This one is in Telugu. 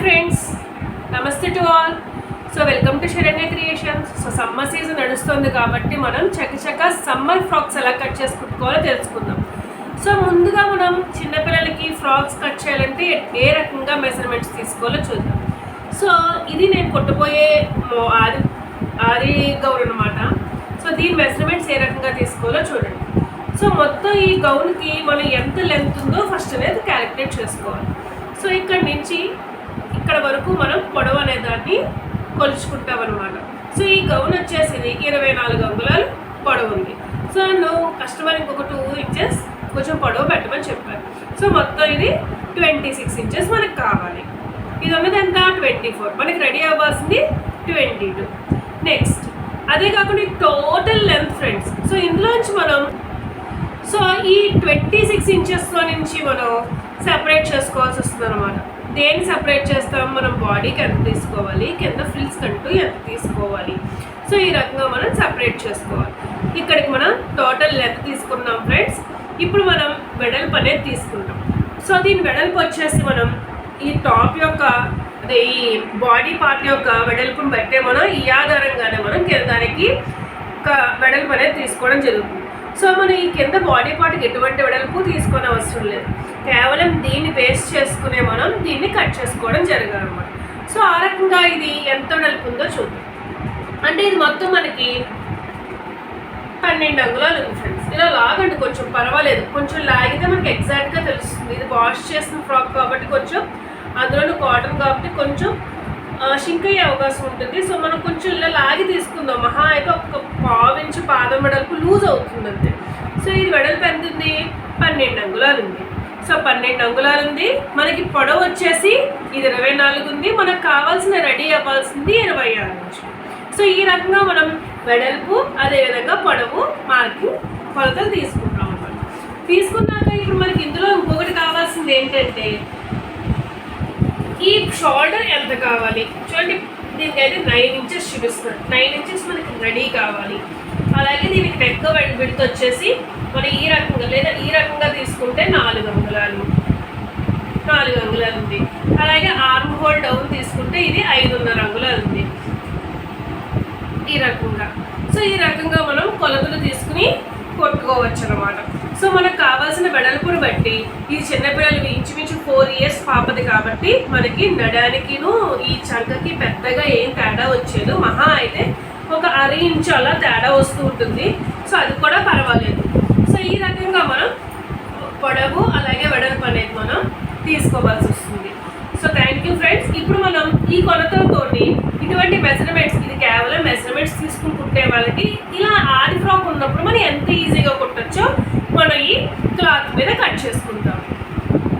ఫ్రెండ్స్ నమస్తే to all so welcome to Sharanya creations so summer season నడుస్తుంది కాబట్టి మనం చకచక సమ్మర్ ఫ్రాక్స్ ఎలా కట్ చేసి కుట్టుకోవాలో తెలుసుకుందాం. సో ముందుగా మనం చిన్నపిల్లలకి ఫ్రాక్స్ కట్ చేయాలంటే ఏ రకంగా మెజర్మెంట్స్ తీసుకోవాలో చూద్దాం. సో ఇది నేను కొట్టబోయే ఆది ఆది గౌన్ అనమాట సో దీని మెజర్మెంట్స్ ఏ రకంగా తీసుకోవాలో చూడండి. సో మొత్తం ఈ గౌన్కి మనం ఎంత లెంత్ ఉందో ఫస్ట్ అనేది క్యాలిక్యులేట్ చేసుకోవాలి. సో ఇక్కడ నుంచి ఇక్కడ వరకు మనం పొడవు అనే దాన్ని కొలుచుకుంటాం అనమాట సో ఈ గౌన్ వచ్చేసి ఇరవై నాలుగు అంగుళాలు పొడవు ఉంది. సో నన్ను కస్టమర్ ఇంకొక టూ ఇంచెస్ కొంచెం పొడవు పెట్టమని చెప్పారు. సో మొత్తం ఇది ట్వంటీ సిక్స్ ఇంచెస్ మనకు కావాలి. ఇది ఉన్నది ఎంత? Twenty four. మనకి రెడీ అవ్వాల్సింది ట్వంటీ టూ. నెక్స్ట్ అదే కాకుండా టోటల్ లెంత్ ఫ్రెండ్స్. సో ఇందులోంచి మనం సో ఈ ట్వంటీ సిక్స్ ఇంచెస్లో నుంచి మనం సెపరేట్ చేసుకోవాల్సి వస్తుంది అనమాట దేన్ని సెపరేట్ చేస్తాం? మనం బాడీకి ఎంత తీసుకోవాలి? కింద ఫ్రిల్స్ కంటూ ఎంత తీసుకోవాలి? సో ఈ రకంగా మనం సపరేట్ చేసుకోవాలి. ఇక్కడికి మనం టోటల్ లెంత్ తీసుకున్నాం ఫ్రెండ్స్ ఇప్పుడు మనం వెడల్పు అనేది తీసుకుంటాం. సో దీని వెడల్పు వచ్చేసి మనం ఈ టాప్ యొక్క అదే ఈ బాడీ పార్ట్ యొక్క వెడల్పును బట్టే మనం ఈ ఆధారంగానే మనం కింద దానికి ఒక వెడల్పు అనేది తీసుకోవడం జరుగుతుంది. సో మనం ఈ కింద బాడీ పార్ట్కి ఎటువంటి వెడల్పు తీసుకొని అవసరం లేదు. కేవలం దీన్ని బేస్ చేసుకునే మనం దీన్ని కట్ చేసుకోవడం జరగాలన్నమాట సో ఆ రకంగా ఇది ఎంత వెడల్పు ఉందో చూద్దాం. అంటే ఇది మొత్తం మనకి పన్నెండు అంగుళాలు ఉంది ఫ్రెండ్స్ ఇలా లాగండి కొంచెం పర్వాలేదు. కొంచెం లాగితే మనకి ఎగ్జాక్ట్గా తెలుస్తుంది. ఇది వాష్ చేసిన ఫ్రాక్ కాబట్టి కొంచెం అందులోనూ కాటన్ కాబట్టి కొంచెం షింక్ అయ్యే అవకాశం ఉంటుంది. సో మనం కొంచెం ఇలా లాగి తీసుకుందాం. మహా అయితే ఒక పావు ఇంచు పాదం వెడల్పు లూజ్ అవుతుంది అంతే. సో ఇది వెడల్పు ఎంత ఉంది పన్నెండు అంగుళాలు ఉంది. సో పన్నెండు అంగుళాలు ఉంది. మనకి పొడవు వచ్చేసి ఇది ఇరవై నాలుగు ఉంది. మనకు కావాల్సిన రెడీ అవ్వాల్సింది ఇరవై ఆరు నుంచి సో ఈ రకంగా మనం వెడల్పు అదేవిధంగా పొడవు మార్కింగ్ కొలతలు తీసుకుంటాం అన్నమాట. తీసుకున్నాక ఇప్పుడు మనకి ఇందులో ఇంకొకటి కావాల్సింది ఏంటంటే ఈ షోల్డర్ ఎంత కావాలి. చూడండి దీనికి అయితే నైన్ ఇంచెస్ చూపిస్తున్నాడు నైన్ ఇంచెస్ మనకి రెడీ కావాలి. అలాగే దీనికి నెక్ విడత వచ్చేసి మనం ఈ రకంగా లేదా ఈ రకంగా తీసుకుంటే నాలుగు అంగుళాలు. నాలుగు అంగుళాలు ఉంది. అలాగే ఆర్మ్ హోల్ డౌన్ తీసుకుంటే ఇది ఐదున్నర అంగుళాలు ఉంది. ఈ రకంగా. సో ఈ రకంగా మనం కొలతలు తీసుకుని కొట్టుకోవచ్చు అనమాట సో మనకు కావాల్సిన వెడల్పును బట్టి ఈ చిన్నపిల్లలు ఇంచుమించు ఫోర్ ఇయర్స్ పాపది కాబట్టి మనకి నడానికిను ఈ చంకకి పెద్దగా ఏం తేడా వచ్చేదో. మహా అయితే ఒక అర ఇంచు అలా తేడా వస్తూ ఉంటుంది. సో అది కూడా పర్వాలేదు. సో ఈ రకంగా మనం పొడవు అలాగే వెడల్పు అనేది మనం తీసుకోవాల్సి వస్తుంది. సో థ్యాంక్ యూ ఫ్రెండ్స్ ఇప్పుడు మనం ఈ కొలతలతోటి ఇటువంటి మెజర్మెంట్స్ ఇది కేవలం మెజర్మెంట్స్ తీసుకుని కుట్టే వాళ్ళకి ఇలా ఆది ఫ్రాక్ ఉన్నప్పుడు మనం ఎంత ఈజీగా కుట్టచ్చో మనం ఈ క్లాత్ మీద కట్ చేసుకుంటాం.